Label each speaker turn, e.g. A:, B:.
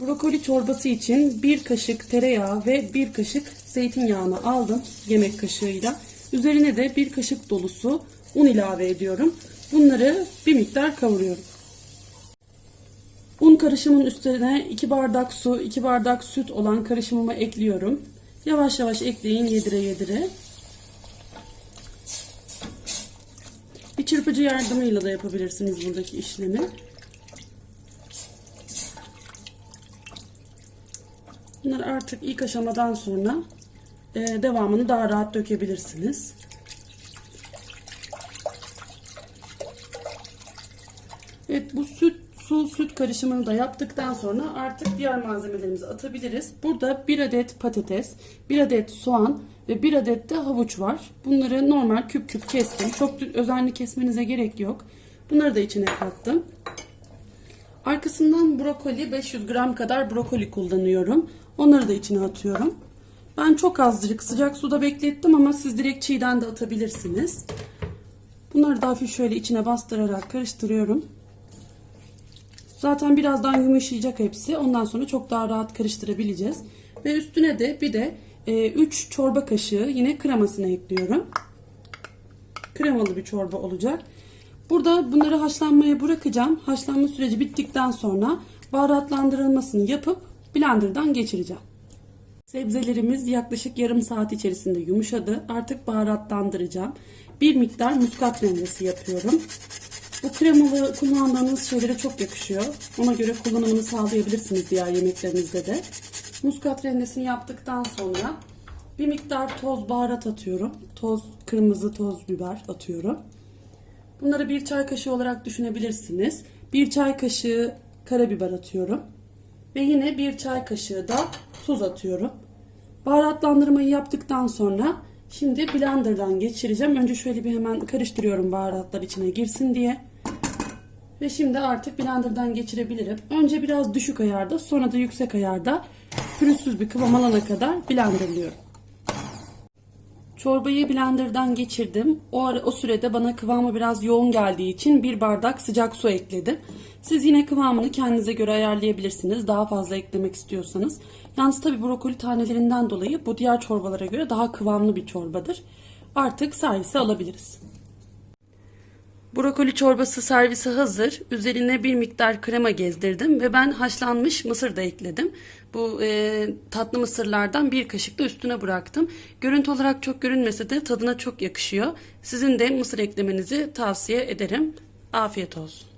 A: Brokoli çorbası için bir kaşık tereyağı ve bir kaşık zeytinyağını aldım yemek kaşığıyla. Üzerine de bir kaşık dolusu un ilave ediyorum. Bunları bir miktar kavuruyorum. Un karışımın üstüne 2 bardak su, 2 bardak süt olan karışımımı ekliyorum. Yavaş yavaş ekleyin yedire yedire. Bir çırpıcı yardımıyla da yapabilirsiniz buradaki işlemi. Bunlar artık ilk aşamadan sonra e, devamını daha rahat dökebilirsiniz. Evet bu süt su süt karışımını da yaptıktan sonra artık diğer malzemelerimizi atabiliriz. Burada bir adet patates, bir adet soğan ve bir adet de havuç var. Bunları normal küp küp kestim. Çok özenli kesmenize gerek yok. Bunları da içine kattım. Arkasından brokoli 500 gram kadar brokoli kullanıyorum. Onları da içine atıyorum. Ben çok azıcık sıcak suda beklettim ama siz direkt çiğden de atabilirsiniz. Bunları da hafif şöyle içine bastırarak karıştırıyorum. Zaten birazdan yumuşayacak hepsi. Ondan sonra çok daha rahat karıştırabileceğiz. Ve üstüne de bir de 3 çorba kaşığı yine kremasını ekliyorum. Kremalı bir çorba olacak. Burada bunları haşlanmaya bırakacağım. Haşlanma süreci bittikten sonra baharatlandırılmasını yapıp blenderdan geçireceğim. Sebzelerimiz yaklaşık yarım saat içerisinde yumuşadı. Artık baharatlandıracağım. Bir miktar muskat rendesi yapıyorum. Bu kremalı kullandığınız şeylere çok yakışıyor. Ona göre kullanımını sağlayabilirsiniz diğer yemeklerinizde de. Muskat rendesini yaptıktan sonra bir miktar toz baharat atıyorum. Toz kırmızı toz biber atıyorum. Bunları bir çay kaşığı olarak düşünebilirsiniz. Bir çay kaşığı karabiber atıyorum. Ve yine bir çay kaşığı da tuz atıyorum. Baharatlandırmayı yaptıktan sonra şimdi blenderdan geçireceğim. Önce şöyle bir hemen karıştırıyorum baharatlar içine girsin diye. Ve şimdi artık blenderdan geçirebilirim. Önce biraz düşük ayarda sonra da yüksek ayarda pürüzsüz bir kıvam alana kadar blenderlıyorum. Çorbayı blenderdan geçirdim. O, ara, o sürede bana kıvamı biraz yoğun geldiği için bir bardak sıcak su ekledim. Siz yine kıvamını kendinize göre ayarlayabilirsiniz. Daha fazla eklemek istiyorsanız. Yalnız tabi brokoli tanelerinden dolayı bu diğer çorbalara göre daha kıvamlı bir çorbadır. Artık servise alabiliriz. Brokoli çorbası servisi hazır. Üzerine bir miktar krema gezdirdim ve ben haşlanmış mısır da ekledim. Bu e, tatlı mısırlardan bir kaşık da üstüne bıraktım. Görüntü olarak çok görünmese de tadına çok yakışıyor. Sizin de mısır eklemenizi tavsiye ederim. Afiyet olsun.